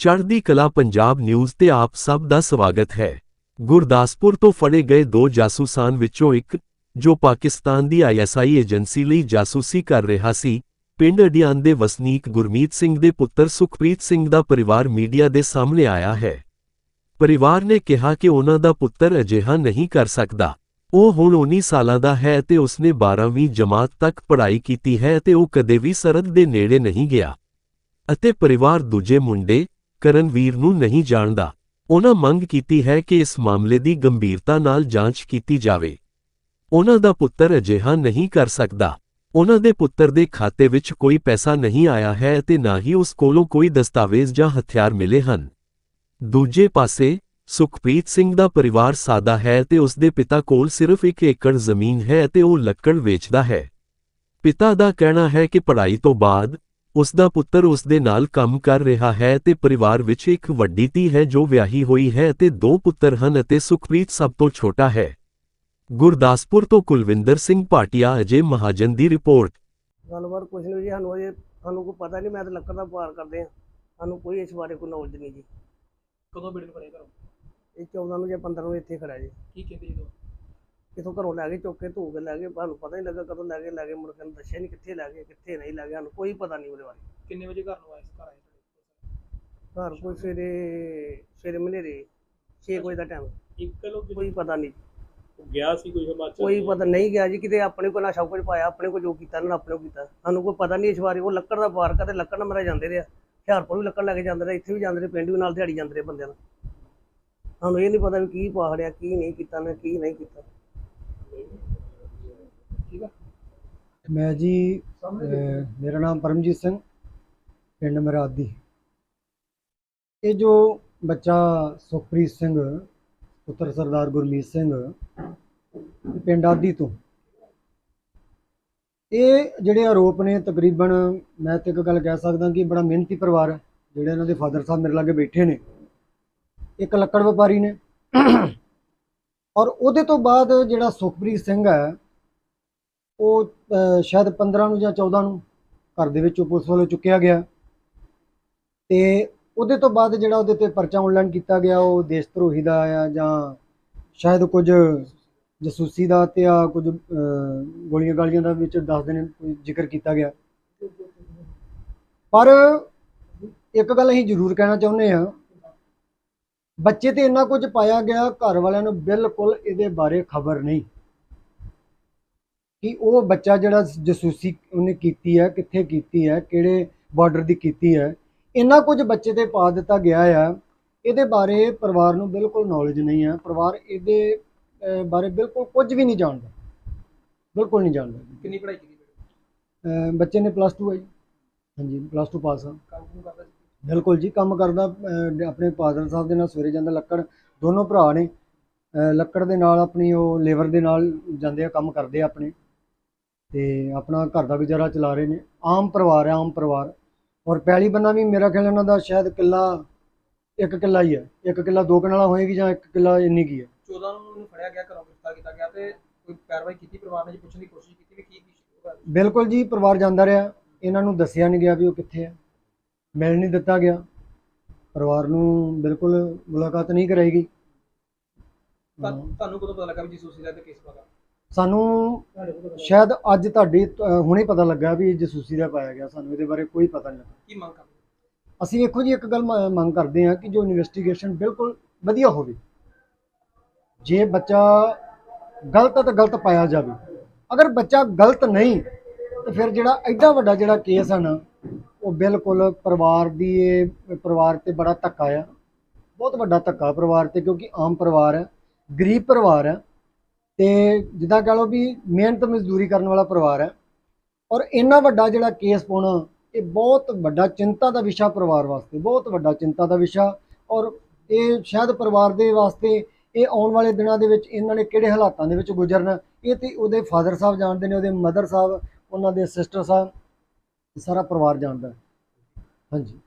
ਚੜ੍ਹਦੀ ਕਲਾ ਪੰਜਾਬ ਨਿਊਜ਼ ਤੇ ਆਪ ਸਭ ਦਾ ਸਵਾਗਤ ਹੈ। ਗੁਰਦਾਸਪੁਰ ਤੋਂ ਫੜੇ ਗਏ ਦੋ ਜਾਸੂਸਾਂ ਵਿੱਚੋਂ ਇੱਕ, ਜੋ ਪਾਕਿਸਤਾਨ ਦੀ ਆਈਐਸਆਈ ਏਜੰਸੀ ਲਈ ਜਾਸੂਸੀ ਕਰ ਰਿਹਾ ਸੀ, ਪਿੰਡ ਅਡਿਆਨ ਦੇ ਵਸਨੀਕ ਗੁਰਮੀਤ ਸਿੰਘ ਦੇ ਪੁੱਤਰ ਸੁਖਪ੍ਰੀਤ ਸਿੰਘ ਦਾ ਪਰਿਵਾਰ ਮੀਡੀਆ ਦੇ ਸਾਹਮਣੇ ਆਇਆ ਹੈ। ਪਰਿਵਾਰ ਨੇ ਕਿਹਾ ਕਿ ਉਹਨਾਂ ਦਾ ਪੁੱਤਰ ਅਜਿਹਾ ਨਹੀਂ ਕਰ ਸਕਦਾ। ਉਹ ਹੁਣ 19 ਸਾਲਾਂ ਦਾ ਹੈ ਤੇ ਉਸਨੇ 12ਵੀਂ ਜਮਾਤ ਤੱਕ ਪੜ੍ਹਾਈ ਕੀਤੀ ਹੈ ਤੇ ਉਹ ਕਦੇ ਵੀ ਸਰਦ ਦੇ ਨੇੜੇ ਨਹੀਂ ਗਿਆ। ਅਤੇ ਪਰਿਵਾਰ ਦੂਜੇ ਮੁੰਡੇ ਕਰਨਵੀਰ ਨੂੰ ਨਹੀਂ ਜਾਣਦਾ। ਉਹਨਾਂ ਮੰਗ ਕੀਤੀ ਹੈ ਕਿ ਇਸ ਮਾਮਲੇ ਦੀ ਗੰਭੀਰਤਾ ਨਾਲ ਜਾਂਚ ਕੀਤੀ ਜਾਵੇ। ਉਹਨਾਂ ਦਾ ਪੁੱਤਰ ਅਜਿਹਾ ਨਹੀਂ ਕਰ ਸਕਦਾ। ਉਹਨਾਂ ਦੇ ਪੁੱਤਰ ਦੇ ਖਾਤੇ ਵਿੱਚ ਕੋਈ ਪੈਸਾ ਨਹੀਂ ਆਇਆ ਹੈ ਅਤੇ ਨਾ ਹੀ ਉਸ ਕੋਲੋਂ ਕੋਈ ਦਸਤਾਵੇਜ਼ ਜਾਂ ਹਥਿਆਰ ਮਿਲੇ ਹਨ। ਦੂਜੇ ਪਾਸੇ, ਸੁਖਪ੍ਰੀਤ ਸਿੰਘ ਦਾ ਪਰਿਵਾਰ ਸਾਦਾ ਹੈ ਤੇ ਉਸ ਦੇ ਪਿਤਾ ਕੋਲ ਸਿਰਫ 1 ਏਕੜ ਜ਼ਮੀਨ ਹੈ ਅਤੇ ਉਹ ਲੱਕੜ ਵੇਚਦਾ ਹੈ। ਪਿਤਾ ਦਾ ਕਹਿਣਾ ਹੈ ਕਿ ਪੜ੍ਹਾਈ ਤੋਂ ਬਾਅਦ ਉਸ ਦਾ ਪੁੱਤਰ ਉਸ ਦੇ ਨਾਲ ਕੰਮ ਕਰ ਰਿਹਾ ਹੈ ਤੇ ਪਰਿਵਾਰ ਵਿੱਚ ਇੱਕ ਵੱਡੀ ਧੀ ਹੈ ਜੋ ਵਿਆਹੀ ਹੋਈ ਹੈ ਅਤੇ ਦੋ ਪੁੱਤਰ ਹਨ ਅਤੇ ਸੁਖਪ੍ਰੀਤ ਸਭ ਤੋਂ ਛੋਟਾ ਹੈ। ਗੁਰਦਾਸਪੁਰ ਤੋਂ ਕੁਲਵਿੰਦਰ ਸਿੰਘ ਭਾਟੀਆ ਅਜੇ ਮਹਾਜਨ ਦੀ ਰਿਪੋਰਟ। ਗੱਲਬਾਤ ਕੁਛ ਨਹੀਂ ਜੀ ਸਾਨੂੰ ਅਜੇ ਸਾਨੂੰ ਕੋਈ ਪਤਾ ਨਹੀਂ ਮੈਂ ਤਾਂ ਲੱਕੜ ਦਾ ਵਪਾਰ ਕਰਦੇ ਆ ਸਾਨੂੰ ਕੋਈ ਇਸ ਬਾਰੇ ਕੋਈ ਨੌਲੇਜ ਨਹੀਂ ਜੀ। ਕਦੋਂ ਨੂੰ ਫੜਿਆ ਘਰੋਂ? ਇਹ 14 ਨੂੰ ਜਾਂ 15 ਨੂੰ ਇੱਥੇ ਖੜਾ ਜੀ। ਕੀ ਕਹਿੰਦੇ ਜਦੋਂ ਕਿਥੋਂ ਘਰੋਂ ਲੈ ਕੇ ਚੁੱਕ ਕੇ ਧੂ ਕੇ ਲੈ ਗਏ ਸਾਨੂੰ ਪਤਾ ਨਹੀਂ ਲੱਗਾ ਕਦੋਂ ਲੈ ਕੇ ਲੈ ਗਏ ਮੁੜ ਕੇ ਦੱਸਿਆ ਨਹੀਂ ਕਿੱਥੇ ਲੈ ਗਏ ਕਿੱਥੇ ਨਹੀਂ ਲੈ ਗਏ ਸਾਨੂੰ ਕੋਈ ਪਤਾ ਨਹੀਂ ਉਹਦੇ ਬਾਰੇ। ਕਿੰਨੇ ਵਜੇ ਘਰ ਨੂੰ ਆਏ ਸੀ ਘਰ ਆਏ ਤੁਹਾਡੇ? ਘਰ ਕੋਈ ਸਵੇਰੇ ਸਵੇਰੇ ਮਨੇਰੇ 6 ਵਜੇ ਦਾ ਟਾਈਮ ਇੱਕ ਲੋਕ ਕੋਈ ਪਤਾ ਨਹੀਂ ਗਿਆ ਸੀ ਕੋਈ ਹਿਮਾਚਲ? ਕੋਈ ਪਤਾ ਨਹੀਂ ਗਿਆ ਜੀ ਕਿਤੇ ਆਪਣੇ ਕੋਲ ਨਾ ਸਭ ਕੁਝ ਪਾਇਆ ਆਪਣੇ ਕੋਲ ਜੋ ਕੀਤਾ ਇਹਨਾਂ ਨੇ ਆਪਣੇ ਕੋਲ ਕੀਤਾ। ਸਾਨੂੰ ਕੋਈ ਪਤਾ ਨਹੀਂ ਇਸ ਬਾਰੇ ਉਹ ਲੱਕੜ ਦਾ ਵਪਾਰ ਕਰਦੇ ਲੱਕੜ ਨਾਲ ਮਰਾ ਜਾਂਦੇ ਰਿਹਾ ਹੁਸ਼ਿਆਰਪੁਰ ਵੀ ਲੱਕੜ ਲੈ ਕੇ ਜਾਂਦੇ ਰਹੇ ਇੱਥੇ ਵੀ ਜਾਂਦੇ ਰਹੇ ਪਿੰਡ ਵੀ ਨਾਲ ਦਿਹਾੜੀ ਜਾਂਦੇ ਰਹੇ ਬੰਦਿਆਂ ਨਾਲ। ਸਾਨੂੰ ਇਹ ਨਹੀਂ ਪਤਾ ਵੀ ਕੀ ਪਾਹੜਿਆ ਕੀ ਨਹੀਂ ਕੀਤਾ ਨਾ ਕੀ ਨਹੀਂ ਕੀਤਾ। ਠੀਕ ਆ ਮੈਂ ਜੀ ਮੇਰਾ ਨਾਮ ਪਰਮਜੀਤ ਸਿੰਘ, ਪਿੰਡ ਮਰਾਦੀ। ਇਹ ਜੋ ਬੱਚਾ ਸੁਖਪ੍ਰੀਤ ਸਿੰਘ, ਪੁੱਤਰ ਸਰਦਾਰ ਗੁਰਮੀਤ ਸਿੰਘ, ਪਿੰਡ ਆਦੀ ਤੋਂ, ਇਹ ਜਿਹੜੇ ਆਰੋਪ ਨੇ, ਤਕਰੀਬਨ ਮੈਂ ਤੇ ਇੱਕ ਗੱਲ ਕਹਿ ਸਕਦਾ ਕਿ ਬੜਾ ਮਿਹਨਤੀ ਪਰਿਵਾਰ ਹੈ, ਜਿਹੜੇ ਇਹਨਾਂ ਦੇ ਫਾਦਰ ਸਾਹਿਬ ਮੇਰੇ ਲਾਗੇ ਬੈਠੇ ਨੇ। ਇੱਕ ਲੱਕੜ ਵਪਾਰੀ ਨੇ। ਔਰ ਉਹਦੇ ਤੋਂ ਬਾਅਦ ਜਿਹੜਾ ਸੁਖਪ੍ਰੀਤ ਸਿੰਘ ਹੈ, ਉਹ ਸ਼ਾਇਦ 15 ਨੂੰ ਜਾਂ 14 ਨੂੰ ਘਰ ਦੇ ਵਿੱਚੋਂ ਪੁਲਿਸ ਵੱਲੋਂ ਚੁੱਕਿਆ ਗਿਆ। ਤੇ ਉਹਦੇ ਤੋਂ ਬਾਅਦ ਜਿਹੜਾ ਉਹਦੇ ਤੇ ਪਰਚਾ ਆਨਲਾਈਨ ਕੀਤਾ ਗਿਆ, ਉਹ ਦੇਸ਼ ਧਰੋਹੀ ਦਾ ਆ ਜਾਂ ਸ਼ਾਇਦ ਕੁਝ ਜਸੂਸੀ ਦਾ ਤੇ ਆ, ਕੁਝ ਗੋਲੀਆਂ ਗਾਲੀਆਂ ਦਾ ਵਿੱਚ ਦੱਸਦੇ ਨੇ ਕੋਈ ਜ਼ਿਕਰ ਕੀਤਾ ਗਿਆ। ਪਰ ਇੱਕ ਗੱਲ ਅਸੀਂ ਜ਼ਰੂਰ ਕਹਿਣਾ ਚਾਹੁੰਦੇ ਆ ਬੱਚੇ ਤੇ ਇੰਨਾ ਕੁਝ ਪਾਇਆ ਗਿਆ ਘਰ ਵਾਲਿਆਂ ਨੂੰ ਬਿਲਕੁਲ ਇਹਦੇ ਬਾਰੇ ਖਬਰ ਨਹੀਂ। ਕਿ ਉਹ ਬੱਚਾ ਜਿਹੜਾ ਜਸੂਸੀ ਉਹਨੇ ਕੀਤੀ ਹੈ ਕਿੱਥੇ ਕੀਤੀ ਹੈ ਕਿਹੜੇ ਬਾਰਡਰ ਦੀ ਕੀਤੀ ਹੈ ਇੰਨਾ ਕੁਝ ਬੱਚੇ ਤੇ ਪਾ ਦਿੱਤਾ ਗਿਆ ਆ। ਇਹਦੇ ਬਾਰੇ ਪਰਿਵਾਰ ਨੂੰ ਬਿਲਕੁਲ ਨੌਲੇਜ ਨਹੀਂ ਹੈ। ਪਰਿਵਾਰ ਇਹਦੇ ਬਾਰੇ ਬਿਲਕੁਲ ਕੁਝ ਵੀ ਨਹੀਂ ਜਾਣਦਾ। ਬਿਲਕੁਲ ਨਹੀਂ ਜਾਣਦਾ। ਕਿੰਨੀ ਪੜ੍ਹਾਈ ਕੀਤੀ? ਬੱਚੇ ਨੇ ਪਲੱਸ 2 ਹੈ ਜੀ। ਹਾਂਜੀ ਪਲੱਸ 2 ਪਾਸ ਆ। ਕੰਮ ਕੁਮ ਕਰਦਾ ਸੀ? ਬਿਲਕੁਲ ਜੀ ਕੰਮ ਕਰਦਾ ਆਪਣੇ ਫਾਦਰ ਸਾਹਿਬ ਦੇ ਨਾਲ ਸਵੇਰੇ ਜਾਂਦਾ ਲੱਕੜ ਦੋਨੋਂ ਭਰਾ ਨੇ ਲੱਕੜ ਦੇ ਨਾਲ ਆਪਣੀ ਉਹ ਲੇਬਰ ਦੇ ਨਾਲ ਜਾਂਦੇ ਆ ਕੰਮ ਕਰਦੇ ਆ ਆਪਣੇ। ਤੇ ਆਪਣਾ ਘਰ ਦਾ ਗੁਜ਼ਾਰਾ ਚਲਾ ਰਹੇ ਨੇ ਆਮ ਪਰਿਵਾਰ ਹੈ ਆਮ ਪਰਿਵਾਰ। ਔਰ ਪੈਲੀ ਬੰਨਾ ਵੀ ਮੇਰਾ ਖਿਆਲ ਇਹਨਾਂ ਦਾ ਸ਼ਾਇਦ ਕਿੱਲਾ ਇੱਕ ਕਿੱਲਾ ਹੀ ਹੈ ਇੱਕ ਕਿੱਲਾ ਦੋ ਕਨਾਲਾ ਹੋਏਗੀ ਜਾਂ ਇੱਕ ਕਿੱਲਾ ਇੰਨੀ ਕੀ ਹੈ 14 ਨੂੰ ਉਹਨੂੰ ਫੜਿਆ ਗਿਆ ਘਰੋਂ ਗ੍ਰਿਫਤਾਰ ਕੀਤਾ ਗਿਆ ਤੇ ਕੋਈ ਕਾਰਵਾਈ ਕੀਤੀ ਪਰਿਵਾਰ ਨੇ ਜੀ ਪੁੱਛਣ ਦੀ ਕੋਸ਼ਿਸ਼ ਕੀਤੀ ਵੀ ਕੀ ਬਿਲਕੁਲ ਜੀ ਪਰਿਵਾਰ ਜਾਂਦਾ ਰਿਹਾ। ਇਹਨਾਂ ਨੂੰ ਦੱਸਿਆ ਨਹੀਂ ਗਿਆ ਵੀ ਉਹ ਕਿੱਥੇ ਹੈ ਮਿਲ ਨਹੀਂ ਦਿੱਤਾ ਗਿਆ। ਪਰਿਵਾਰ ਨੂੰ ਬਿਲਕੁਲ ਮੁਲਾਕਾਤ ਨਹੀਂ ਕਰਾਈ ਗਈ। ਤੁਹਾਨੂੰ ਕਦੋਂ ਪਤਾ ਲੱਗਾ ਵੀ ਜਸੂਸੀ ਦਾ ਤੇ ਕੇਸ ਪਤਾ ਸਾਨੂੰ ਸ਼ਾਇਦ ਅੱਜ ਤੁਹਾਡੀ ਹੁਣੇ ਪਤਾ ਲੱਗਾ ਵੀ ਜਸੂਸੀ ਦਾ ਪਾਇਆ ਗਿਆ। ਸਾਨੂੰ ਇਹਦੇ ਬਾਰੇ ਕੋਈ ਪਤਾ ਨਹੀਂ ਲੱਗਾ। ਕੀ ਮੰਗ ਕਰਦੇ ਅਸੀਂ ਵੇਖੋ ਜੀ ਇੱਕ ਗੱਲ ਮ- ਮੰਗ ਕਰਦੇ ਹਾਂ ਕਿ ਜੋ ਇਨਵੈਸਟੀਗੇਸ਼ਨ ਬਿਲਕੁਲ ਵਧੀਆ ਹੋਵੇ। ਜੇ ਬੱਚਾ ਗਲਤ ਹੈ ਤਾਂ ਗਲਤ ਪਾਇਆ ਜਾਵੇ। ਅਗਰ ਬੱਚਾ ਗਲਤ ਨਹੀਂ ਤਾਂ ਫਿਰ ਜਿਹੜਾ ਐਡਾ ਵੱਡਾ ਜਿਹੜਾ ਕੇਸ ਹੈ ਨਾ ਉਹ ਬਿਲਕੁਲ ਪਰਿਵਾਰ ਦੀ ਇਹ ਪਰਿਵਾਰ ਤੇ ਬੜਾ ਧੱਕਾ ਆ। ਬਹੁਤ ਵੱਡਾ ਧੱਕਾ ਪਰਿਵਾਰ ਤੇ ਕਿਉਂਕਿ ਆਮ ਪਰਿਵਾਰ ਹੈ ਗਰੀਬ ਪਰਿਵਾਰ ਹੈ ਤੇ ਜਿੱਦਾਂ ਕਹ ਲਓ ਵੀ ਮਿਹਨਤ ਮਜ਼ਦੂਰੀ ਕਰਨ ਵਾਲਾ ਪਰਿਵਾਰ ਹੈ ਔਰ ਇੰਨਾ ਵੱਡਾ ਜਿਹੜਾ ਕੇਸ ਪਾਉਣਾ, ਇਹ ਬਹੁਤ ਵੱਡਾ ਚਿੰਤਾ ਦਾ ਵਿਸ਼ਾ ਪਰਿਵਾਰ ਵਾਸਤੇ, ਬਹੁਤ ਵੱਡਾ ਚਿੰਤਾ ਦਾ ਵਿਸ਼ਾ। ਔਰ ਇਹ ਸ਼ਾਇਦ ਪਰਿਵਾਰ ਦੇ ਵਾਸਤੇ ਇਹ ਆਉਣ ਵਾਲੇ ਦਿਨਾਂ ਦੇ ਵਿੱਚ ਇਹਨਾਂ ਨੇ ਕਿਹੜੇ ਹਾਲਾਤਾਂ ਦੇ ਵਿੱਚ ਗੁਜ਼ਰਨਾ, ਇਹ ਤੇ ਉਹਦੇ ਫਾਦਰ ਸਾਹਿਬ ਜਾਣਦੇ ਨੇ, ਉਹਦੇ ਮਦਰ ਸਾਹਿਬ, ਉਹਨਾਂ ਦੇ ਸਿਸਟਰ ਸਾਹਿਬ। ਸਾਰਾ ਪਰਿਵਾਰ ਜਾਣਦਾ ਹੈ। ਹਾਂਜੀ